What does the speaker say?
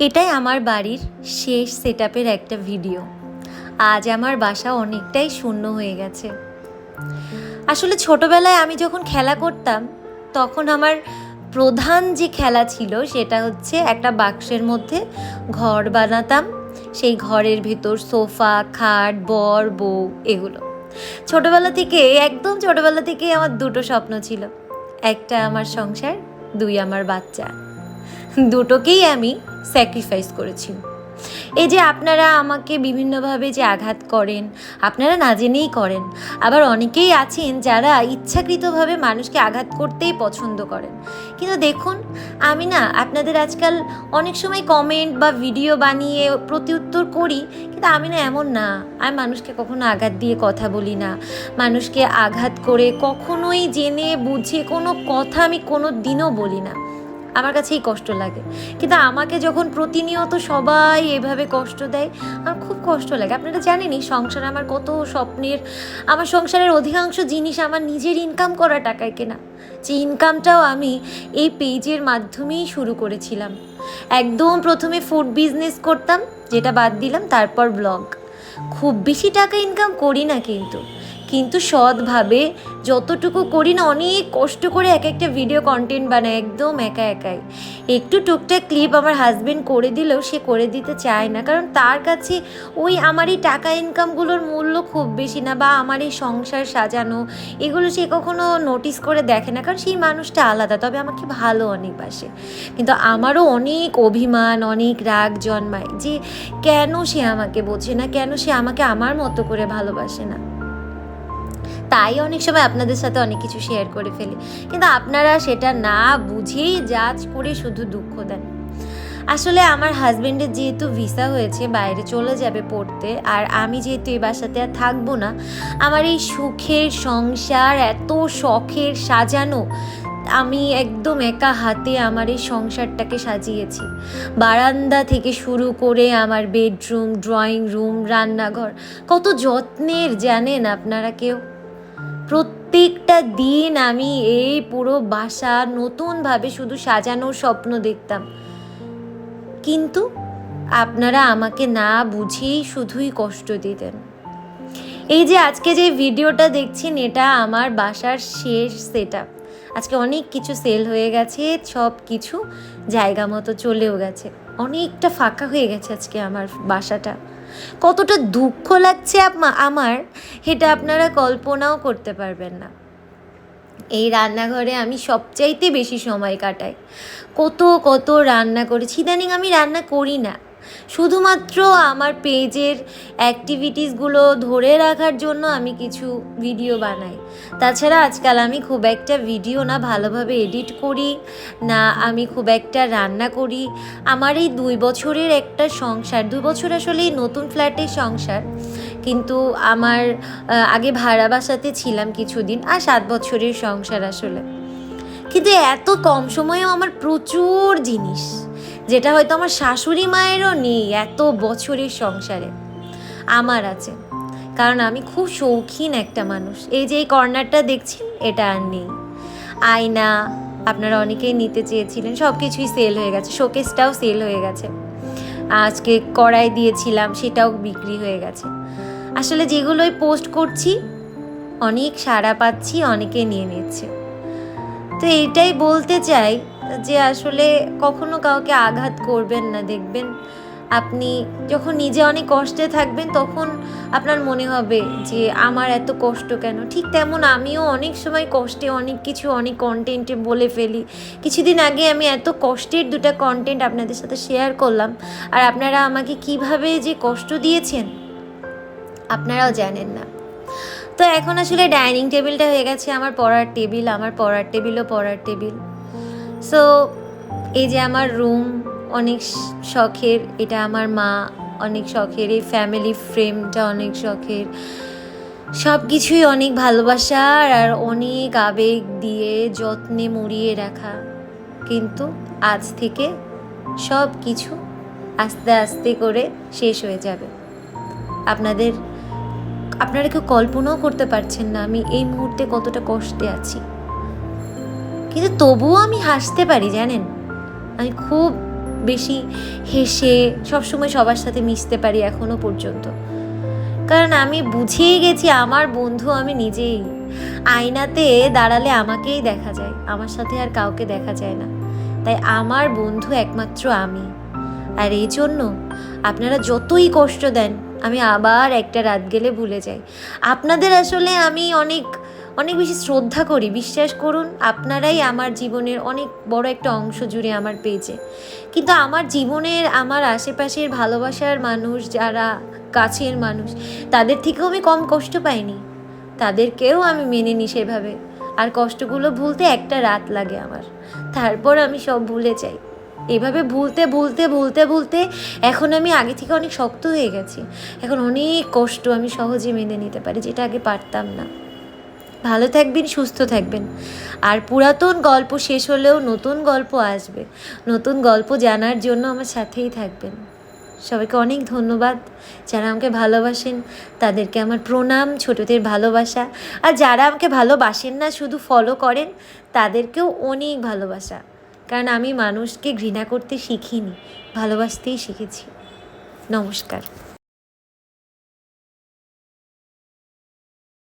এটাই আমার বাড়ির শেষ সেট একটা ভিডিও আজ আমার বাসা অনেকটাই শূন্য হয়ে গেছে। আসলে ছোটবেলায় আমি যখন খেলা করতাম, তখন আমার প্রধান যে খেলা ছিল, সেটা হচ্ছে একটা বাক্সের মধ্যে ঘর বানাতাম। সেই ঘরের ভেতর সোফা, খাট, বর, বউ এগুলো। ছোটবেলা থেকে, একদম ছোটবেলা থেকে আমার দুটো স্বপ্ন ছিল। একটা আমার সংসার, দুই আমার বাচ্চা। দুটোকেই আমি স্যাক্রিফাইস করেছি। এই যে আপনারা আমাকে বিভিন্নভাবে যে আঘাত করেন, আপনারা না জেনেই করেন, আবার অনেকেই আছেন যারা ইচ্ছাকৃতভাবে মানুষকে আঘাত করতেই পছন্দ করেন। কিন্তু দেখুন, আমি না আপনাদের আজকাল অনেক সময় কমেন্ট বা ভিডিও বানিয়ে প্রত্যুত্তর করি, কিন্তু আমি না এমন না। আমি মানুষকে কখনো আঘাত দিয়ে কথা বলি না। মানুষকে আঘাত করে কখনোই জেনে, বুঝে কোনো কথা আমি কোনো দিনও বলি না। আমার কাছেই কষ্ট লাগে। কিন্তু আমাকে যখন প্রতিনিয়ত সবাই এভাবে কষ্ট দেয়, আমার খুব কষ্ট লাগে। আপনারা জানেনই, সংসার আমার কত স্বপ্নের, আমার সংসারের অধিকাংশ জিনিস আমার নিজের ইনকাম করা টাকায় কেনা। যে ইনকামটাও আমি এই পেজের মাধ্যমেই শুরু করেছিলাম। একদম প্রথমে ফুড বিজনেস করতাম, যেটা বাদ দিলাম, তারপর ব্লগ খুব বেশি টাকা ইনকাম করি না কিন্তু। কিন্তু সৎভাবে যতটুকু করি না, অনেক কষ্ট করে এক একটা ভিডিও কন্টেন্ট বানাই, একদম একা একাই। একটু টুকটাক ক্লিপ আমার হাজবেন্ড করে দিলেও সে করে দিতে চায় না, কারণ তার কাছে ওই আমার এই টাকা ইনকামগুলোর মূল্য খুব বেশি না বা আমার এই সংসার সাজানো, এগুলো সে কখনো নোটিস করে দেখে না, কারণ সেই মানুষটা আলাদা, তবে আমাকে ভালো অনেক বাসে। কিন্তু আমারও অনেক অভিমান, অনেক রাগ জন্মায় যে কেন সে আমাকে বোঝে না, কেন সে আমাকে আমার মতো করে ভালোবাসে না। তাই অনেক সময় আপনাদের সাথে অনেক কিছু শেয়ার করে ফেলি। কিন্তু আপনারা সেটা না বুঝেই জাজ করে শুধু দুঃখ দেন। আসলে আমার হাজব্যান্ডের যেহেতু ভিসা হয়েছে, বাইরে চলে যাবে পড়তে, আর আমি যেহেতু এই বাসাতে আর থাকব না, আমার এই সুখের সংসার এত শখের সাজানো, আমি একদম একা হাতে আমার এই সংসারটাকে সাজিয়েছি। বারান্দা থেকে শুরু করে আমার বেডরুম ড্রয়িং রুম রান্নাঘর, কত যত্নের জানেন আপনারা কেউ? প্রত্যেকটা দিন আমি এই পুরো বাসা নতুনভাবে শুধু সাজানোর স্বপ্ন দেখতাম। কিন্তু আপনারা আমাকে না বুঝেই শুধুই কষ্ট দিতেন। এই যে আজকে যে ভিডিওটা দেখছেন, এটা আমার বাসার শেষ সেট আজকে অনেক কিছু সেল হয়ে গেছে সব কিছু জায়গা মতো চলেও গেছে। অনেকটা ফাঁকা হয়ে গেছে আজকে আমার বাসাটা। কতটা দুঃখ লাগছে আমার, এটা আপনারা কল্পনাও করতে পারবেন না। এই রান্নাঘরে আমি সবচাইতে বেশি সময় কাটাই। কত কত রান্না করেছি, ইদানিং আমি রান্না করি না। শুধুমাত্র আমার পেজের অ্যাক্টিভিটিসগুলো ধরে রাখার জন্য আমি কিছু ভিডিও বানাই। তাছাড়া আজকাল আমি খুব একটা ভিডিও না ভালোভাবে এডিট করি, না আমি খুব একটা রান্না করি। আমার এই দুই বছরের একটা সংসার, দুই বছর আসলে এই নতুন ফ্ল্যাটের সংসার। কিন্তু আমার আগে ভাড়া বাসাতে ছিলাম কিছুদিন, আর সাত বছরের সংসার আসলে। কিন্তু এত কম সময়েও আমার প্রচুর জিনিস। যেটা হয়তো আমার শাশুড়ি মায়েরও নেই এত বছরের সংসারে। আমার আছে। কারণ আমি খুব শৌখিন একটা মানুষ। এই যে এই কর্নারটা দেখছেন, এটা আর নেই। আয়না, আপনারা অনেকেই নিতে চেয়েছিলেন সব কিছুই সেল হয়ে গেছে। শোকেসটাও সেল হয়ে গেছে। আজকে কড়াই দিয়েছিলাম, সেটাও বিক্রি হয়ে গেছে। আসলে যেগুলোই পোস্ট করছি, অনেক সাড়া পাচ্ছি, অনেকে নিয়ে নিচ্ছে। তো এইটাই বলতে চাই যে আসলে কখনো কাউকে আঘাত করবেন না, দেখবেন আপনি যখন নিজে অনেক কষ্টে থাকবেন তখন আপনার মনে হবে যে আমার এত কষ্ট কেন? ঠিক তেমন আমিও অনেক সময় কষ্টে অনেক কিছু, অনেক কন্টেন্টে বলে ফেলি। কিছুদিন আগে আমি এত কষ্টের দুটা কন্টেন্ট আপনাদের সাথে শেয়ার করলাম। আর আপনারা আমাকে কীভাবে যে কষ্ট দিয়েছেন, আপনারাও জানেন না। তো এখন আসলে ডাইনিং টেবিলটা হয়ে গেছে আমার পড়ার টেবিল আমার পড়ার টেবিলও পড়ার টেবিল সো এই যে আমার রুম অনেক শখের, এটা আমার মা, অনেক শখের, এই ফ্যামিলি ফ্রেমটা অনেক শখের। সব কিছুই অনেক ভালোবাসার আর অনেক আবেগ দিয়ে যত্নে মুড়িয়ে রাখা। কিন্তু আজ থেকে সব কিছু আস্তে আস্তে করে শেষ হয়ে যাবে। আপনাদের, আপনারা কেউ কল্পনাও করতে পারছেন না আমি এই মুহূর্তে কতটা কষ্টে আছি। কিন্তু তবুও আমি হাসতে পারি, জানেন? আমি খুব বেশি হেসে সবসময় সবার সাথে মিশতে পারি এখনও পর্যন্ত। কারণ আমি বুঝেই গেছি আমার বন্ধু আমি নিজেই। আয়নাতে দাঁড়ালে আমাকেই দেখা যায়, আমার সাথে আর কাউকে দেখা যায় না। তাই আমার বন্ধু একমাত্র আমি। আর এই জন্য আপনারা যতই কষ্ট দেন, আমি আবার একটা রাত গেলে ভুলে যাই। আপনাদের আসলে আমি অনেক অনেক বেশি শ্রদ্ধা করি। বিশ্বাস করুন, আপনারাই আমার জীবনের অনেক বড় একটা অংশ জুড়ে আমার পেয়েছে। কিন্তু আমার জীবনের, আমার আশেপাশের ভালোবাসার মানুষ, যারা কাছের মানুষ, তাদের থেকেও আমি কম কষ্ট পাইনি। তাদেরকেও আমি মেনে নিই সেভাবে। আর কষ্টগুলো ভুলতে একটা রাত লাগে আমার। তারপর আমি সব ভুলে যাই। এভাবে ভুলতে ভুলতে ভুলতে ভুলতে এখন আমি আগে থেকে অনেক শক্ত হয়ে গেছি। এখন অনেক কষ্ট আমি সহজে মেনে নিতে পারি, যেটা আগে পারতাম না। ভালো থাকবেন, সুস্থ থাকবেন। আর পুরাতন গল্প শেষ হলেও নতুন গল্প আসবে। নতুন গল্প জানার জন্য আমার সাথেই থাকবেন। সবাইকে অনেক ধন্যবাদ। যারা আমাকে ভালোবাসেন, তাদেরকে আমার প্রণাম, ছোটদের ভালোবাসা। আর যারা আমাকে ভালোবাসেন না, শুধু ফলো করেন, তাদেরকেও অনেক ভালোবাসা। কারণ আমি মানুষকে ঘৃণা করতে শিখিনি, ভালোবাসতেই শিখেছি। নমস্কার।